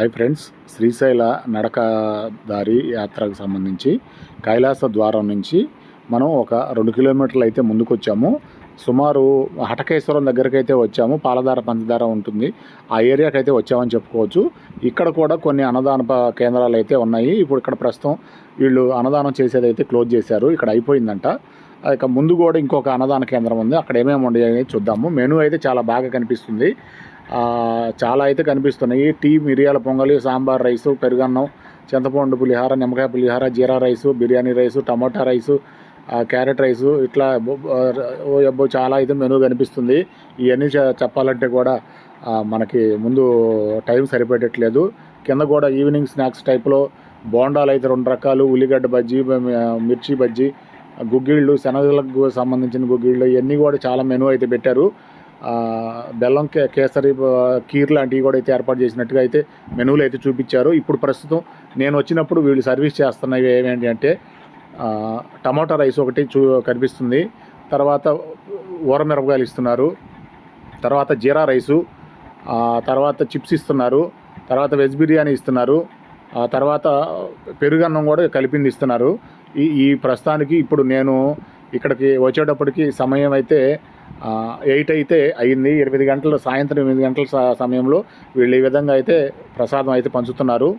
Hi friends Srisaila నడక దారి యాత్రకు సంబంధించి కైలాస ద్వారం నుంచి మనం ఒక రెండు కిలోమీటర్లు అయితే ముందుకు వచ్చాము సుమారు హటకేశ్వరం దగ్గరికి అయితే వచ్చాము. పాలధార పంచదార ఉంటుంది. ఆ ఏరియాకి అయితే వచ్చామని చెప్పుకోవచ్చు. ఇక్కడ కూడా కొన్ని అన్నదాన కేంద్రాలు అయితే ఉన్నాయి. ఇప్పుడు ఇక్కడ ప్రస్తుతం వీళ్ళు అన్నదానం చేసేది అయితే క్లోజ్ చేశారు. ఇక్కడ అయిపోయిందంట. ఇక ముందు కూడా ఇంకొక అన్నదాన కేంద్రం ఉంది. అక్కడ ఏమేమి ఉండేది అనేది చూద్దాము. మెనూ అయితే చాలా బాగా కనిపిస్తుంది. చాలా అయితే కనిపిస్తున్నాయి. టీ మిరియాల పొంగలి సాంబార్ రైసు పెరుగన్నం చింతపండు పులిహార నిమ్మకాయ పులిహార జీరా రైసు బిర్యానీ రైసు టమాటా రైసు క్యారెట్ రైసు ఇట్లా ఓ అబ్బో చాలా అయితే మెనూ కనిపిస్తుంది. ఇవన్నీ చెప్పాలంటే కూడా మనకి ముందు టైం సరిపెట్టట్లేదు కింద కూడా ఈవినింగ్ స్నాక్స్ టైప్లో బోండాలు అయితే రెండు రకాలు ఉల్లిగడ్డ బజ్జీ మిర్చి బజ్జీ గుగ్గిళ్ళు శనగలకు సంబంధించిన గుగ్గిళ్ళు ఇవన్నీ కూడా చాలా మెనూ అయితే పెట్టారు. బెల్లం కే కేసరి కీర్ లాంటివి కూడా అయితే ఏర్పాటు చేసినట్టుగా అయితే మెనూలు అయితే చూపించారు. ఇప్పుడు ప్రస్తుతం నేను వచ్చినప్పుడు వీళ్ళు సర్వీస్ చేస్తున్నవి ఏమేంటి అంటే టమాటా రైస్ ఒకటి చూ కనిపిస్తుంది. తర్వాత ఊరమిరపకాయలు ఇస్తున్నారు. తర్వాత జీరా రైసు తర్వాత చిప్స్ ఇస్తున్నారు. తర్వాత వెజ్ బిర్యానీ ఇస్తున్నారు. ఆ తర్వాత పెరుగన్నం కూడా కలిపింది ఇస్తున్నారు. ఈ ఈ ప్రస్తుతానికి ఇప్పుడు నేను ఇక్కడికి వచ్చేటప్పటికి సమయం అయితే ఎయిట్ అయితే అయింది ఎనిమిది గంటలు సాయంత్రం ఎనిమిది గంటల సమయంలో వీళ్ళు ఈ విధంగా అయితే ప్రసాదం అయితే పంచుతున్నారు.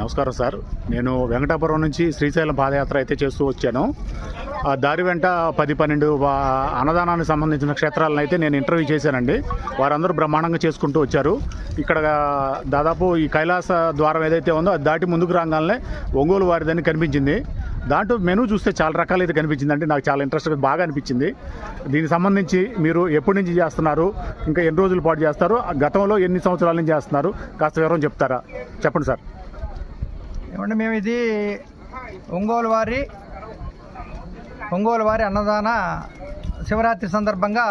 నమస్కారం సార్. నేను వెంకటాపురం నుంచి శ్రీశైలం పాదయాత్ర అయితే చేస్తూ వచ్చాను. దారి వెంట పది పన్నెండు వా- అన్నదానానికి సంబంధించిన క్షేత్రాలను అయితే నేను ఇంటర్వ్యూ చేశానండి. వారందరూ బ్రహ్మాండంగా చేసుకుంటూ వచ్చారు. ఇక్కడ దాదాపు ఈ కైలాస ద్వారం ఏదైతే ఉందో అది దాటి ముందుకు రాగానే ఒంగోలు వారిదని కనిపించింది. దాంట్లో మెనూ చూస్తే చాలా రకాలు అయితే కనిపించిందండి. నాకు చాలా ఇంట్రెస్ట్ బాగా అనిపించింది. దీనికి సంబంధించి మీరు ఎప్పటి నుంచి చేస్తున్నారు? ఇంకా ఎన్ని రోజుల పాటు చేస్తారు? ఆ గతంలో ఎన్ని సంవత్సరాల నుంచి చేస్తున్నారు? కాస్త వివరం చెప్తారా? చెప్పండి సార్. ఏమంటే మేము ఇది ఒంగోలు వారి ఒంగోలు వారి అన్నదాన శివరాత్రి సందర్భంగా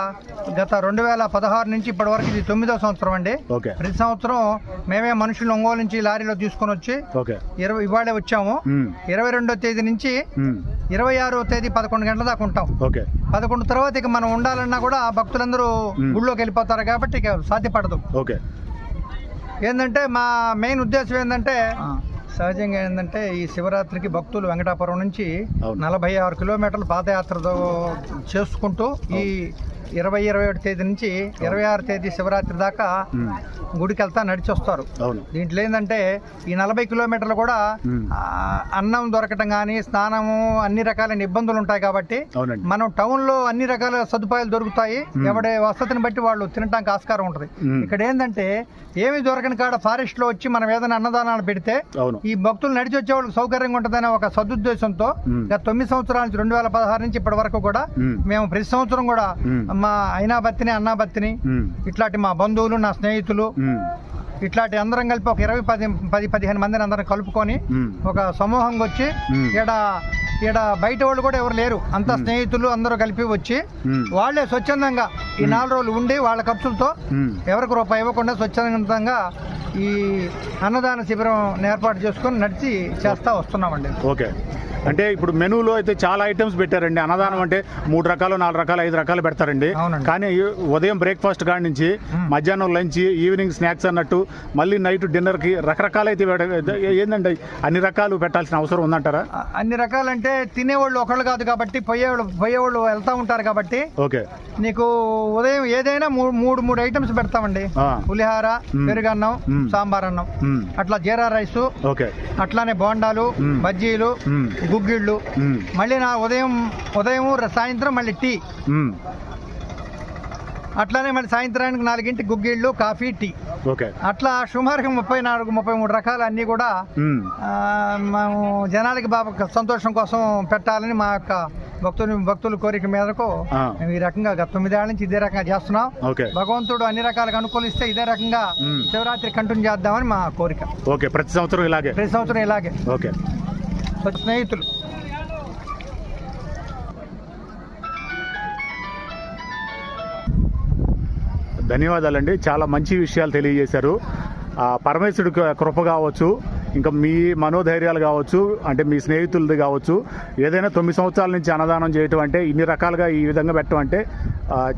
గత రెండు వేల పదహారు నుంచి ఇప్పటి వరకు ఇది తొమ్మిదో సంవత్సరం అండి. ఓకే. ప్రతి సంవత్సరం మేమే మనుషులు ఒంగోలు నుంచి లారీలో తీసుకొని వచ్చి ఓకే. ఇరవై ఇవాళే వచ్చాము. ఇరవై రెండో తేదీ నుంచి. ఇరవై ఆరో తేదీ పదకొండు గంటల దాకా ఉంటాం. ఓకే. పదకొండు తర్వాత ఇక మనం ఉండాలన్నా కూడా భక్తులందరూ. గుళ్ళోకి వెళ్ళిపోతారు కాబట్టి ఇక సాధ్యపడదు. ఓకే. ఏంటంటే మా మెయిన్ ఉద్దేశం ఏంటంటే సహజంగా ఏంటంటే ఈ శివరాత్రికి భక్తులు వెంకటాపురం నుంచి. నలభై ఆరు కిలోమీటర్ల పాదయాత్రతో చేసుకుంటూ ఈ ఇరవై ఇరవై ఒకటి తేదీ నుంచి ఇరవై ఆరు తేదీ శివరాత్రి దాకా. గుడికి వెళ్తా నడిచి వస్తారు దీంట్లో ఏంటంటే ఈ నలభై కిలోమీటర్లు కూడా అన్నం దొరకటం కానీ స్నానము అన్ని రకాలైన ఇబ్బందులు ఉంటాయి కాబట్టి మనం టౌన్లో అన్ని రకాల సదుపాయాలు దొరుకుతాయి ఎవడే వసతిని బట్టి వాళ్ళు తినడానికి ఆస్కారం ఉంటుంది. ఇక్కడ ఏంటంటే ఏమి దొరకని కాడ ఫారెస్ట్లో వచ్చి మనం ఏదైనా అన్నదానాలు పెడితే ఈ భక్తులు నడిచి వచ్చే వాళ్ళకి సౌకర్యంగా ఉంటుందనే ఒక సదుద్దేశంతో. గత తొమ్మిది సంవత్సరాల నుంచి రెండు వేల పదహారు నుంచి ఇప్పటి వరకు కూడా మ్మ్. ప్రతి సంవత్సరం కూడా. మా అయినా బత్తిని అన్నా మ్మ్. ఇట్లాంటి మా బంధువులు నా స్నేహితులు. ఇట్లాంటి అందరం కలిపి ఒక ఇరవై పది పది పదిహేను మందిని అందరం కలుపుకొని. ఒక సమూహంగా వచ్చి. ఈడ ఈడ బయట వాళ్ళు కూడా ఎవరు లేరు అంతా స్నేహితులు అందరూ కలిపి వచ్చి. వాళ్ళే స్వచ్ఛందంగా ఈ నాలుగు రోజులు ఉండి వాళ్ళ ఖర్చులతో. ఎవరికి రూపాయి ఇవ్వకుండా స్వచ్ఛందంగా ఈ అన్నదాన శిబిరం ఏర్పాటు చేసుకొని నడిచి చేస్తా వస్తున్నామండి ఓకే అంటే ఇప్పుడు మెనూలో అయితే చాలా ఐటమ్స్ పెట్టారండి అన్నదానం అంటే మూడు రకాలు నాలుగు రకాలు ఐదు రకాలు పెడతారండి. కానీ ఉదయం బ్రేక్ఫాస్ట్ కాడి నుంచి మధ్యాహ్నం లంచ్ ఈవినింగ్ స్నాక్స్ అన్నట్టు మళ్ళీ నైట్ డిన్నర్కి రకరకాలు అయితే పెడ- ఏందండి అన్ని రకాలు పెట్టాల్సిన అవసరం ఉందంటారా అన్ని రకాలంటే తినేవాళ్ళు ఒకళ్ళు కాదు కాబట్టి పోయేవాళ్ళు పోయేవాళ్ళు వెళ్తా ఉంటారు కాబట్టి ఓకే నీకు ఉదయం ఏదైనా మూడు మూడు ఐటమ్స్ పెడతామండి పులిహార. పెరుగన్నం. సాంబార్ అన్నం. అట్లా జీరా రైసు ఓకే అట్లానే బోండాలు. బజ్జీలు. గుగ్గిళ్ళు. మళ్ళీ నా ఉదయం ఉదయం సాయంత్రం మళ్ళీ టీ. అట్లానే మళ్ళీ సాయంత్రానికి నాలుగింటికి గుగ్గిళ్ళు కాఫీ టీ. ఓకే. అట్లా సుమారుగా ముప్పై నాలుగు ముప్పై మూడు రకాలు అన్నీ కూడా మ్మ్. జనాలకి బాగా సంతోషం కోసం పెట్టాలని మా యొక్క భక్తులు భక్తుల కోరిక మేరకు. మేము ఈ రకంగా గత తొమ్మిదేళ్ళ నుంచి ఇదే రకంగా చేస్తున్నాం. ఓకే. భగవంతుడు అన్ని రకాలుగా అనుకూలిస్తే ఇదే రకంగా. శివరాత్రి కంటిన్యూ చేద్దామని మా కోరిక. ఓకే. ప్రతి సంవత్సరం ఇలాగే. ప్రతి సంవత్సరం ఇలాగే. ఓకే. స్నేహితులు. ధన్యవాదాలండి. చాలా మంచి విషయాలు తెలియజేశారు. ఆ పరమేశ్వరుడి కృప కావచ్చు ఇంకా మీ మనోధైర్యాలు కావచ్చు అంటే మీ స్నేహితులది కావచ్చు. ఏదైనా తొమ్మిది సంవత్సరాల నుంచి అన్నదానం చేయటం అంటే ఇన్ని రకాలుగా ఈ విధంగా పెట్టడం అంటే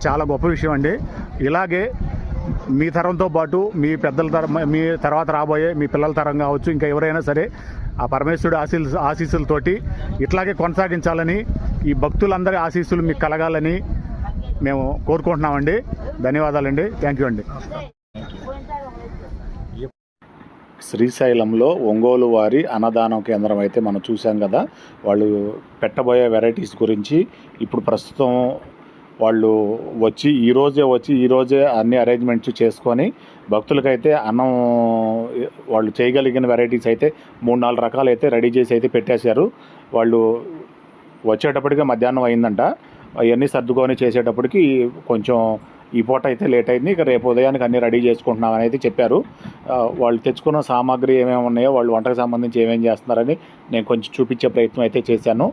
చాలా గొప్ప విషయం అండి. ఇలాగే మీ తరంతో పాటు మీ పెద్దల తరం మీ తర్వాత రాబోయే మీ పిల్లల తరం కావచ్చు ఇంకా ఎవరైనా సరే ఆ పరమేశ్వరుడు ఆశీ ఆశీస్సులతోటి ఇట్లాగే కొనసాగించాలని ఈ భక్తులందరి ఆశీస్సులు మీకు కలగాలని మేము కోరుకుంటున్నామండి. ధన్యవాదాలండి. థ్యాంక్ యూ అండి. శ్రీశైలంలో ఒంగోలు వారి అన్నదానం కేంద్రం అయితే మనం చూసాం కదా. వాళ్ళు పెట్టబోయే వెరైటీస్ గురించి ఇప్పుడు ప్రస్తుతం వాళ్ళు వచ్చి ఈరోజే వచ్చి ఈరోజే అన్ని అరేంజ్మెంట్స్ చేసుకొని భక్తులకైతే అన్నం వాళ్ళు చేయగలిగిన వెరైటీస్ అయితే మూడు నాలుగు రకాలు అయితే రెడీ చేసి అయితే పెట్టేశారు. వాళ్ళు వచ్చేటప్పటికే మధ్యాహ్నం అయిందంట. అవన్నీ సర్దుకొని చేసేటప్పటికి కొంచెం ఈ పూట అయితే లేట్ అయింది. ఇక రేపు ఉదయానికి అన్ని రెడీ చేసుకుంటున్నాం అనేది చెప్పారు. వాళ్ళు తెచ్చుకున్న సామాగ్రి ఏమేమి ఉన్నాయో వాళ్ళు వంటకు సంబంధించి ఏమేమి చేస్తున్నారని నేను కొంచెం చూపించే ప్రయత్నం అయితే చేశాను.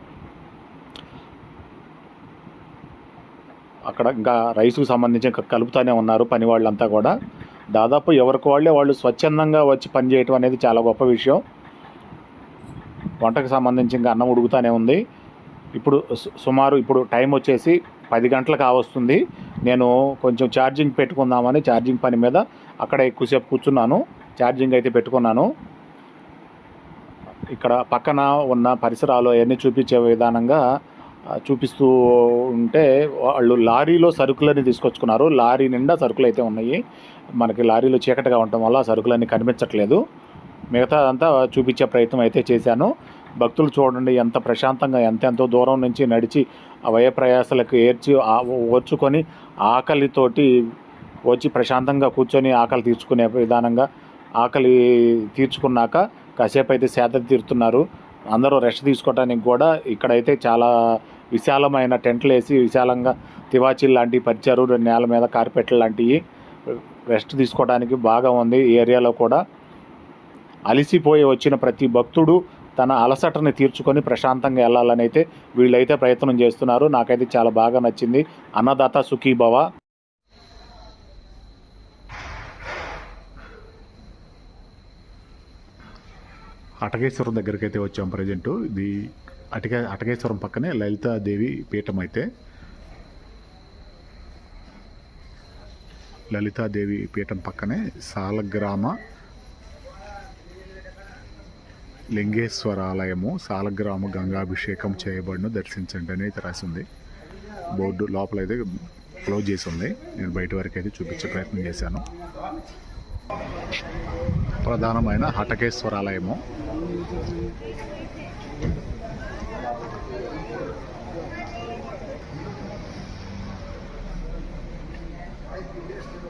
అక్కడ ఇంకా రైస్కు సంబంధించి ఇంకా ఉన్నారు పని వాళ్ళంతా కూడా. దాదాపు ఎవరికి వాళ్ళే వాళ్ళు స్వచ్ఛందంగా వచ్చి పని చేయటం అనేది చాలా గొప్ప విషయం. వంటకు సంబంధించి ఇంకా అన్నం ఉడుకుతూనే ఉంది. ఇప్పుడు సుమారు ఇప్పుడు టైం వచ్చేసి పది గంటలకు కావస్తుంది నేను కొంచెం ఛార్జింగ్ పెట్టుకుందామని ఛార్జింగ్ పని మీద అక్కడ ఎక్కువసేపు కూర్చున్నాను. ఛార్జింగ్ అయితే పెట్టుకున్నాను. ఇక్కడ పక్కన ఉన్న పరిసరాలు అవన్నీ చూపించే విధానంగా చూపిస్తూ ఉంటే వాళ్ళు లారీలో సరుకులని తీసుకొచ్చుకున్నారు. లారీ నిండా సరుకులు అయితే ఉన్నాయి. మనకి లారీలో చీకటిగా ఉండటం వల్ల సరుకులన్నీ కనిపించట్లేదు. మిగతా అంతా చూపించే ప్రయత్నం అయితే చేశాను. భక్తులు చూడండి ఎంత ప్రశాంతంగా ఎంతెంతో దూరం నుంచి నడిచి ఆ వయ ప్రయాసలకు ఏర్చి ఓర్చుకొని ఆకలితోటి వచ్చి ప్రశాంతంగా కూర్చొని ఆకలి తీర్చుకునే విధానంగా ఆకలి తీర్చుకున్నాక కాసేపు అయితే సేద తీరుతున్నారు. అందరూ రెస్ట్ తీసుకోవడానికి కూడా ఇక్కడైతే చాలా విశాలమైన టెంట్లు వేసి విశాలంగా తివాచీలు లాంటివి పరిచారు నేల మీద కార్పెట్లు లాంటివి రెస్ట్ తీసుకోవడానికి బాగా ఉంది. ఈ ఏరియాలో కూడా అలిసిపోయి వచ్చిన ప్రతి భక్తుడు తన అలసటని తీర్చుకొని ప్రశాంతంగా వెళ్ళాలని అయితే వీళ్ళైతే ప్రయత్నం చేస్తున్నారు. నాకైతే చాలా బాగా నచ్చింది. అన్నదాత సుఖీభవ అటకేశ్వరం దగ్గరికి అయితే వచ్చాం ప్రజెంటు. ఇది అటకే అటకేశ్వరం పక్కనే లలితాదేవి పీఠం అయితే లలితాదేవి పీఠం పక్కనే సాలగ్రామ లింగేశ్వరాలయము సాలగ్రామ గంగాభిషేకం చేయబడిన దర్శించండి అని అయితే రాసింది. బోర్డు లోపల అయితే క్లోజ్ చేసి ఉంది. నేను బయట వరకు అయితే చూపించే ప్రయత్నం చేశాను. ప్రధానమైన హటకేశ్వరాలయము. Yes,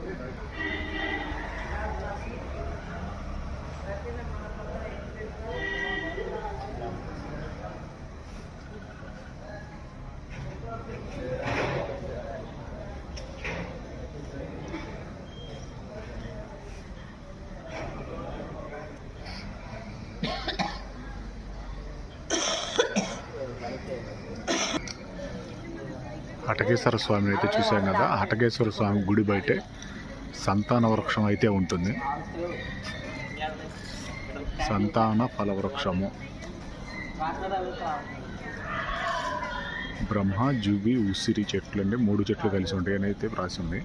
హటకేశ్వర స్వామిని అయితే చూసాం కదా. హటకేశ్వర స్వామి గుడి బయటే సంతాన వృక్షం అయితే ఉంటుంది. సంతాన ఫల వృక్షము బ్రహ్మ జూబి ఉసిరి చెట్లు అండి. మూడు చెట్లు కలిసి ఉంటాయి అని అయితే రాసి ఉంది.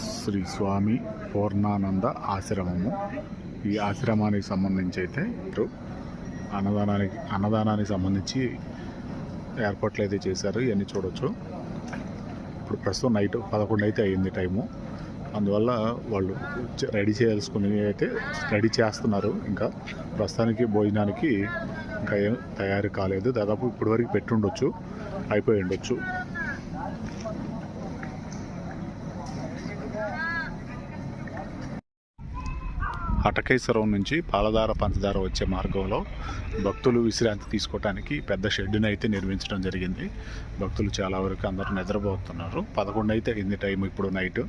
శ్రీ స్వామి పూర్ణానంద ఆశ్రమము. ఈ ఆశ్రమానికి సంబంధించి అయితే ఇప్పుడు అన్నదానానికి అన్నదానానికి సంబంధించి ఏర్పాట్లు అయితే చేశారు. ఇవన్నీ చూడొచ్చు. ఇప్పుడు ప్రస్తుతం నైట్ పదకొండు అయితే అయ్యింది టైము. అందువల్ల వాళ్ళు రెడీ చేయాల్సుకుని అయితే రెడీ చేస్తున్నారు. ఇంకా ప్రస్తుతానికి భోజనానికి ఇంకా ఏం తయారు కాలేదు. దాదాపు ఇప్పటివరకు పెట్టుండొచ్చు అయిపోయి ఉండొచ్చు. హటకేశ్వరం నుంచి పాలధార పంచదార వచ్చే మార్గంలో భక్తులు విశ్రాంతి తీసుకోవడానికి పెద్ద షెడ్డుని అయితే నిర్మించడం జరిగింది. భక్తులు చాలా వరకు అందరూ నిద్రపోతున్నారు. పదకొండు అయితే అయింది టైం ఇప్పుడు నైట్.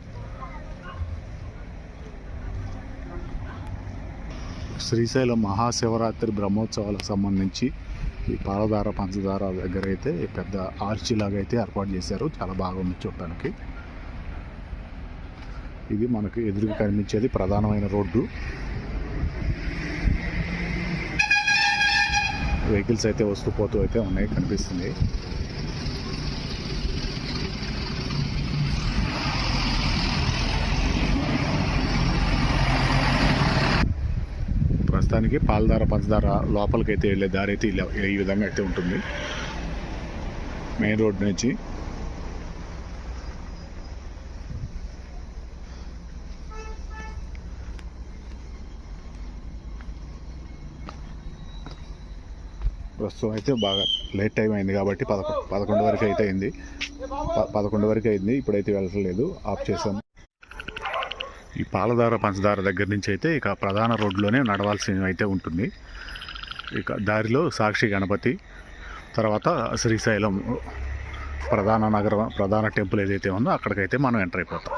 శ్రీశైలం మహాశివరాత్రి బ్రహ్మోత్సవాలకు సంబంధించి ఈ పాలధార పంచదార దగ్గర అయితే పెద్ద ఆర్చిలాగా అయితే ఏర్పాటు చేశారు. చాలా బాగుంది చూడటానికి. ఇది మనకు ఎదురుగా కనిపించేది ప్రధానమైన రోడ్డు. వెహికల్స్ అయితే వస్తూ పోతూ అయితే ఉన్నాయి కనిపిస్తుంది. ప్రస్తుతానికి పాలధార పంచదార లోపలికి అయితే వెళ్ళే దారి అయితే ఈ విధంగా అయితే ఉంటుంది. మెయిన్ రోడ్ నుంచి సో అయితే బాగా లేట్ టైం అయింది కాబట్టి పదకొ పదకొండు వరకు అయితే అయింది. పదకొండు వరకు అయింది. ఇప్పుడైతే వెళ్ళట్లేదు ఆఫ్ చేసాం ఈ పాలధార పంచదార దగ్గర నుంచి అయితే ఇక ప్రధాన రోడ్లోనే నడవాల్సి అయితే ఉంటుంది. ఇక దారిలో సాక్షి గణపతి తర్వాత శ్రీశైలం ప్రధాన నగరం ప్రధాన టెంపుల్ ఏదైతే ఉందో అక్కడికైతే మనం ఎంటర్ అయిపోతాం.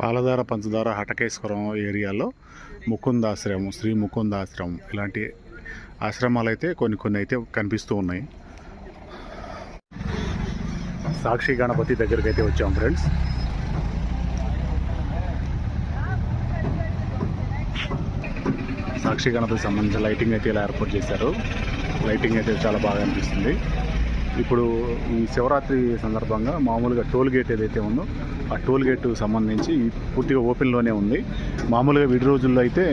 పాలధార పంచదార హటకేశ్వరం ఏరియాలో ముకుందాశ్రమం శ్రీ ముకుందాశ్రమం ఇలాంటి ఆశ్రమాలు అయితే కొన్ని కొన్ని అయితే కనిపిస్తూ ఉన్నాయి. సాక్షి గణపతి దగ్గరికి అయితే వచ్చాం ఫ్రెండ్స్. సాక్షి గణపతి సంబంధించిన లైటింగ్ అయితే ఇలా ఏర్పాటు చేశారు. లైటింగ్ అయితే చాలా బాగా అనిపిస్తుంది. ఇప్పుడు ఈ శివరాత్రి సందర్భంగా మామూలుగా టోల్ గేట్ ఏదైతే ఉందో ఆ టోల్ గేట్ సంబంధించి పూర్తిగా ఓపెన్లోనే ఉంది. మామూలుగా విడి రోజుల్లో అయితే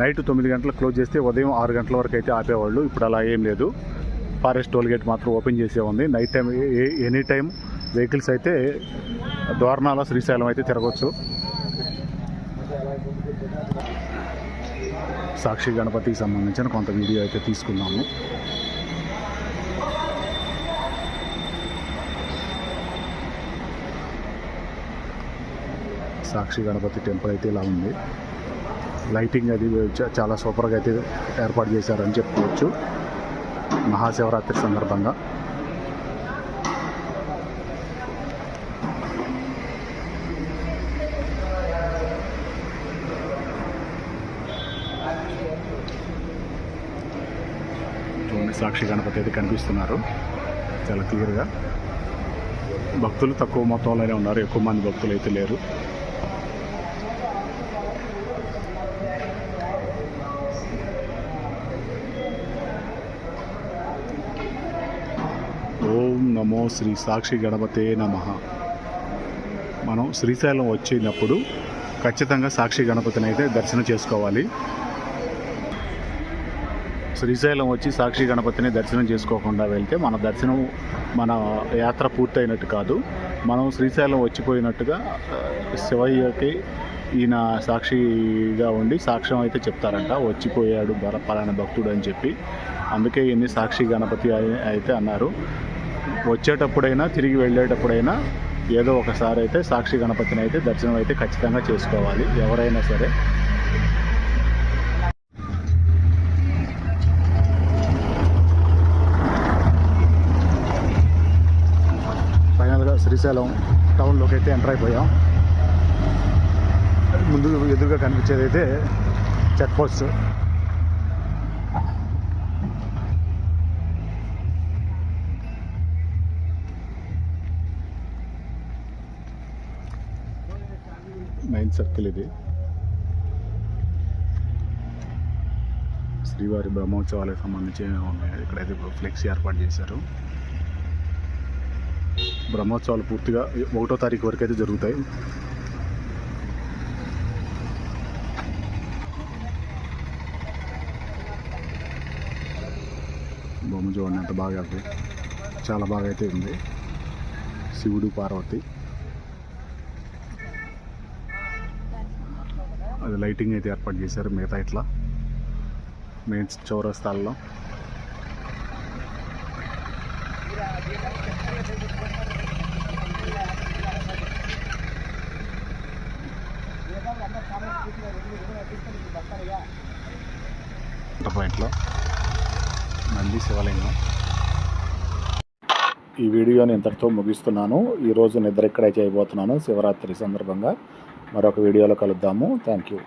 నైట్ తొమ్మిది గంటలకు క్లోజ్ చేస్తే ఉదయం ఆరు గంటల వరకు అయితే ఆపేవాళ్ళు. ఇప్పుడు అలా ఏం లేదు. ఫారెస్ట్ టోల్ గేట్ మాత్రం ఓపెన్ చేసే ఉంది. Night time any time vehicles అయితే దోరణాల శ్రీశైలం అయితే తిరగవచ్చు సాక్షి గణపతికి సంబంధించిన కొంత వీడియో అయితే తీసుకున్నాము. సాక్షి గణపతి టెంపుల్ అయితే ఇలా ఉంది. లైటింగ్ అది చాలా సూపర్గా అయితే ఏర్పాటు చేశారని చెప్పుకోవచ్చు. మహాశివరాత్రి సందర్భంగా. సాక్షి గణపతి అయితే కనిపిస్తున్నారు. చాలా క్లియర్గా. భక్తులు తక్కువ మొత్తంలోనే ఉన్నారు. ఎక్కువ మంది భక్తులు అయితే లేరు. నమో శ్రీ సాక్షి గణపతే నమ. మనం శ్రీశైలం వచ్చినప్పుడు ఖచ్చితంగా సాక్షి గణపతిని అయితే దర్శనం చేసుకోవాలి. శ్రీశైలం వచ్చి సాక్షి గణపతిని దర్శనం చేసుకోకుండా వెళ్తే మన దర్శనం మన యాత్ర పూర్తయినట్టు కాదు. మనం శ్రీశైలం వచ్చిపోయినట్టుగా శివయ్యకి ఈయన సాక్షిగా ఉండి సాక్ష్యం అయితే చెప్తారంట. వచ్చిపోయాడు బల పలానా భక్తుడు అని చెప్పి. అందుకే ఈయన్ని సాక్షి గణపతి అయితే అన్నారు. వచ్చేటప్పుడైనా తిరిగి వెళ్ళేటప్పుడైనా ఏదో ఒకసారి అయితే సాక్షి గణపతిని అయితే దర్శనం అయితే ఖచ్చితంగా చేసుకోవాలి ఎవరైనా సరే. ఫైనల్గా శ్రీశైలం టౌన్లోకి అయితే ఎంటర్ అయిపోయాం. ముందు ఎదురుగా కనిపించేది అయితే చెక్ పోస్ట్. సర్కిల్ ఇది. శ్రీవారి బ్రహ్మోత్సవాలకు సంబంధించి ఉన్నాయి. ఇక్కడైతే ఫ్లెక్స్ ఏర్పాటు చేశారు. బ్రహ్మోత్సవాలు పూర్తిగా ఒకటో తారీఖు వరకు అయితే జరుగుతాయి. బొమ్మ చూడండి ఎంత బాగా చాలా బాగా అయితే ఉంది. శివుడు పార్వతి. లైటింగ్ అయితే ఏర్పాటు చేశారు మిగతా ఇట్లా. మెయిన్ చౌరస్తాల్లో. పాయింట్లో నంది శివలింగం ఈ వీడియోని ఇంతటితో ముగిస్తున్నాను. ఈరోజు నిద్ర ఇక్కడే చేయబోతున్నాను శివరాత్రి సందర్భంగా మరొక వీడియోలో కలుద్దాము. Thank you